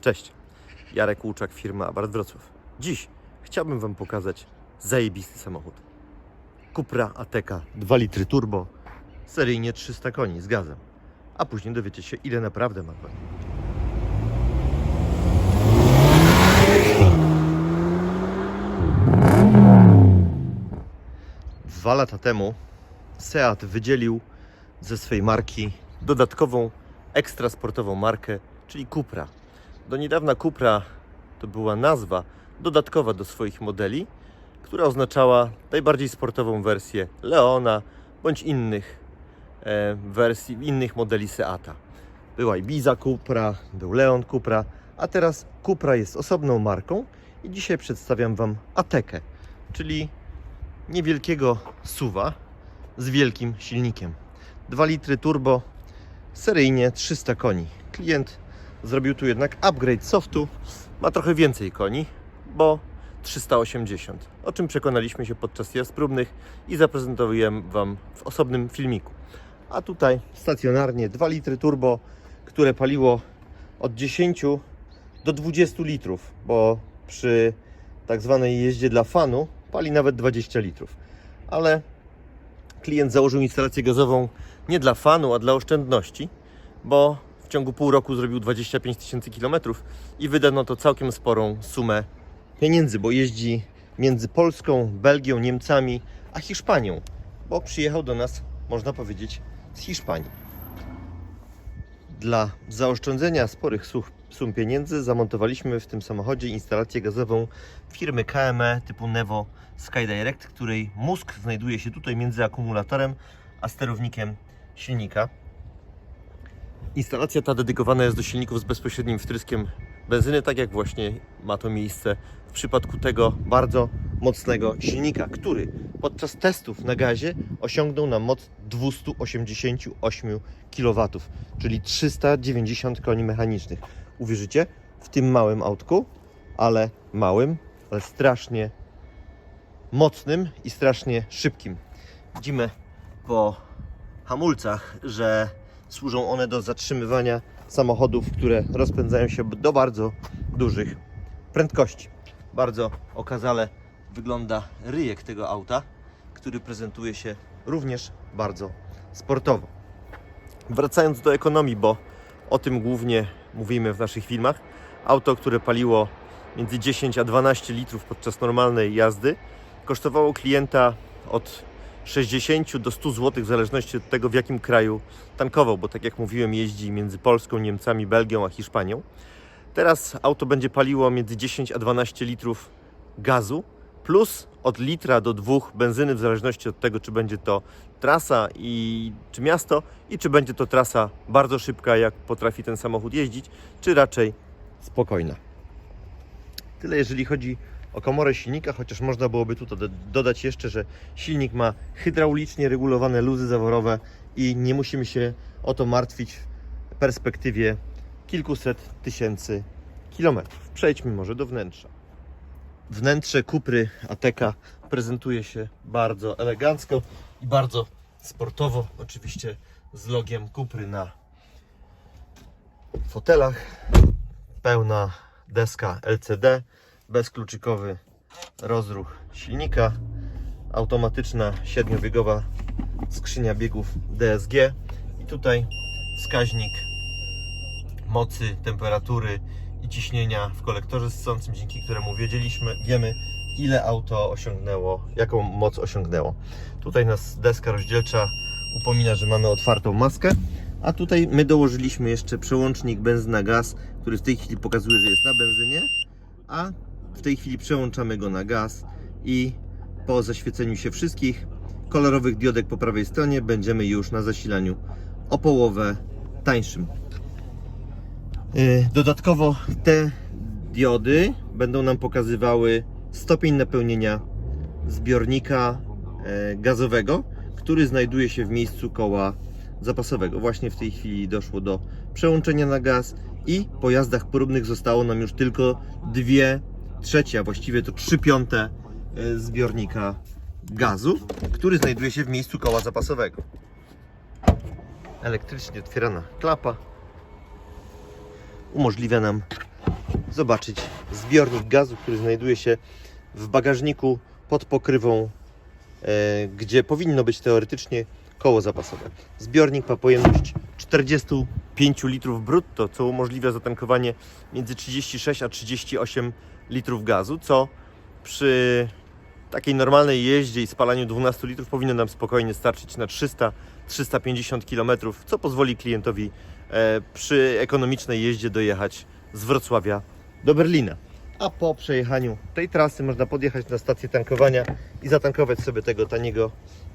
Cześć, Jarek Łuczak, firma Abarth Wrocław. Dziś chciałbym Wam pokazać zajebisty samochód. Cupra Ateca 2 litry turbo, seryjnie 300 koni z gazem. A później dowiecie się ile naprawdę ma koni. Dwa lata temu Seat wydzielił ze swej marki dodatkową ekstra sportową markę, czyli Cupra. Do niedawna Cupra to była nazwa dodatkowa do swoich modeli, która oznaczała najbardziej sportową wersję Leona bądź innych e, wersji, innych modeli Seata. Była Ibiza Cupra, był Leon Cupra, a teraz Cupra jest osobną marką i dzisiaj przedstawiam Wam Atekę, czyli niewielkiego suwa z wielkim silnikiem. 2 litry turbo, seryjnie 300 koni. Klient zrobił tu jednak upgrade softu, ma trochę więcej koni, bo 380, o czym przekonaliśmy się podczas jazd próbnych i zaprezentowałem Wam w osobnym filmiku. A tutaj stacjonarnie 2 litry turbo, które paliło od 10 do 20 litrów, bo przy tak zwanej jeździe dla fanu pali nawet 20 litrów. Ale klient założył instalację gazową nie dla fanu, a dla oszczędności, bo ciągu pół roku zrobił 25 tysięcy kilometrów i wydano to całkiem sporą sumę pieniędzy, bo jeździ między Polską, Belgią, Niemcami, a Hiszpanią, bo przyjechał do nas, można powiedzieć, z Hiszpanii. Dla zaoszczędzenia sporych sum pieniędzy zamontowaliśmy w tym samochodzie instalację gazową firmy KME typu Nevo Skydirect, której mózg znajduje się tutaj między akumulatorem a sterownikiem silnika. Instalacja ta dedykowana jest do silników z bezpośrednim wtryskiem benzyny, tak jak właśnie ma to miejsce w przypadku tego bardzo mocnego silnika, który podczas testów na gazie osiągnął na moc 288 kW, czyli 390 koni mechanicznych. Uwierzycie? W tym małym autku, ale małym, ale strasznie mocnym i strasznie szybkim. Widzimy po hamulcach, że służą one do zatrzymywania samochodów, które rozpędzają się do bardzo dużych prędkości. Bardzo okazale wygląda ryjek tego auta, który prezentuje się również bardzo sportowo. Wracając do ekonomii, bo o tym głównie mówimy w naszych filmach. Auto, które paliło między 10 a 12 litrów podczas normalnej jazdy, kosztowało klienta od 60 do 100 zł w zależności od tego w jakim kraju tankował, bo tak jak mówiłem jeździ między Polską, Niemcami, Belgią a Hiszpanią. Teraz auto będzie paliło między 10 a 12 litrów gazu plus od litra do dwóch benzyny w zależności od tego czy będzie to trasa i czy miasto i czy będzie to trasa bardzo szybka jak potrafi ten samochód jeździć, czy raczej spokojna. Tyle jeżeli chodzi o komorę silnika, chociaż można byłoby tu do- dodać jeszcze, że silnik ma hydraulicznie regulowane luzy zaworowe i nie musimy się o to martwić w perspektywie kilkuset tysięcy kilometrów. Przejdźmy może do wnętrza. Wnętrze Kupry Ateka prezentuje się bardzo elegancko i bardzo sportowo, oczywiście z logiem Kupry na fotelach. Pełna deska LCD, bezkluczykowy rozruch silnika, automatyczna siedmiobiegowa skrzynia biegów DSG i tutaj wskaźnik mocy, temperatury i ciśnienia w kolektorze ssącym, dzięki któremu wiedzieliśmy, wiemy ile auto osiągnęło, jaką moc osiągnęło. Tutaj nas deska rozdzielcza upomina, że mamy otwartą maskę, a tutaj my dołożyliśmy jeszcze przełącznik benzyna-gaz, który w tej chwili pokazuje, że jest na benzynie, a w tej chwili przełączamy go na gaz i po zaświeceniu się wszystkich kolorowych diodek po prawej stronie będziemy już na zasilaniu o połowę tańszym. Yy, Dodatkowo te diody będą nam pokazywały stopień napełnienia zbiornika e, gazowego, który znajduje się w miejscu koła zapasowego. Właśnie w tej chwili doszło do przełączenia na gaz i po jazdach próbnych zostało nam już tylko dwie trzecie, a właściwie to trzy piąte e, zbiornika gazu, który znajduje się w miejscu koła zapasowego. Elektrycznie otwierana klapa umożliwia nam zobaczyć zbiornik gazu, który znajduje się w bagażniku pod pokrywą, e, gdzie powinno być teoretycznie koło zapasowe. Zbiornik ma pojemność 45 litrów brutto, co umożliwia zatankowanie między 36 a 38 litrów gazu, co przy takiej normalnej jeździe i spalaniu 12 litrów powinno nam spokojnie starczyć na 300-350 km, co pozwoli klientowi e, przy ekonomicznej jeździe dojechać z Wrocławia do Berlina. A po przejechaniu tej trasy można podjechać na stację tankowania i zatankować sobie tego taniego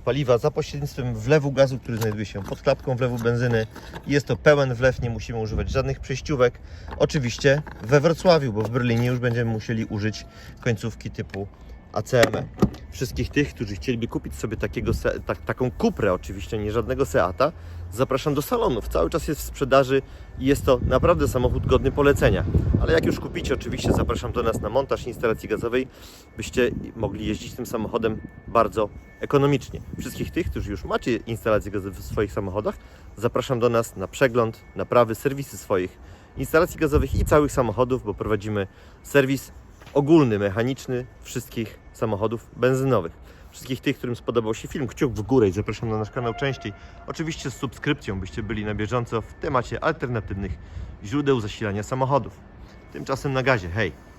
paliwa za pośrednictwem wlewu gazu, który znajduje się pod klapką wlewu benzyny. Jest to pełen wlew, nie musimy używać żadnych przejściówek. Oczywiście we Wrocławiu, bo w Berlinie już będziemy musieli użyć końcówki typu ACM. Wszystkich tych, którzy chcieliby kupić sobie takiego, tak, taką kuprę, oczywiście nie żadnego Seata, zapraszam do salonów. Cały czas jest w sprzedaży i jest to naprawdę samochód godny polecenia. Ale jak już kupicie, oczywiście zapraszam do nas na montaż instalacji gazowej, byście mogli jeździć tym samochodem bardzo ekonomicznie. Wszystkich tych, którzy już macie instalacje gazowe w swoich samochodach, zapraszam do nas na przegląd, naprawy, serwisy swoich instalacji gazowych i całych samochodów, bo prowadzimy serwis ogólny, mechaniczny wszystkich samochodów benzynowych. Wszystkich tych, którym spodobał się film, kciuk w górę i zapraszam na nasz kanał częściej. Oczywiście z subskrypcją, byście byli na bieżąco w temacie alternatywnych źródeł zasilania samochodów. Tymczasem na gazie, hej!